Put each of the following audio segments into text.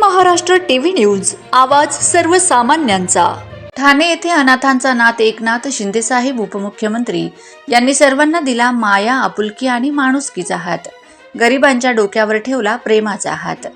Maharashtra TV news आवाज सर्वसामान्यांचा. ठाणे येथे अनाथांचा नात एकनाथ शिंदेसाहेब उपमुख्यमंत्री. यांनी सर्वांना दिला माया आपुलकी आणि माणुसकीचा हात. गरिबांच्या डोक्यावर ठेवला प्रेमाचा हात.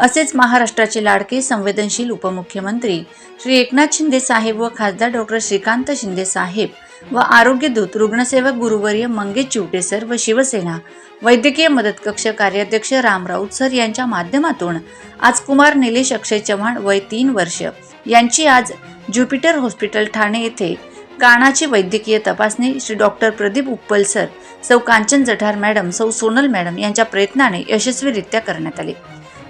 असेच महाराष्ट्राचे लाडके संवेदनशील उपमुख्यमंत्री श्री एकनाथ शिंदे साहेब व खासदार डॉक्टर श्रीकांत शिंदे साहेब व आरोग्यदूत रुग्णसेवक गुरुवर्य मंगेश चिवटे सर व शिवसेना वैद्यकीय मदत कक्ष कार्याध्यक्ष राम राऊत सर यांच्या माध्यमातून आज कुमार निलेश अक्षय चव्हाण वय तीन वर्ष यांची आज ज्युपिटर हॉस्पिटल ठाणे येथे कानाची वैद्यकीय तपासणी श्री डॉक्टर प्रदीप उप्पल सर सौ कांचन जठार मॅडम सौ सोनल मॅडम यांच्या प्रयत्नाने यशस्वीरित्या करण्यात आले.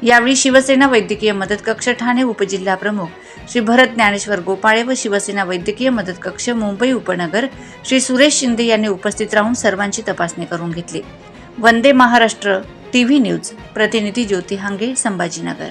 यावेळी शिवसेना वैद्यकीय मदत कक्ष ठाणे उपजिल्हा प्रमुख श्री भरत ज्ञानेश्वर गोपाळे व शिवसेना वैद्यकीय मदत कक्ष मुंबई उपनगर श्री सुरेश शिंदे यांनी उपस्थित राहून सर्वांची तपासणी करून घेतली. वंदे महाराष्ट्र टीव्ही न्यूज प्रतिनिधी ज्योती हांगे संभाजीनगर.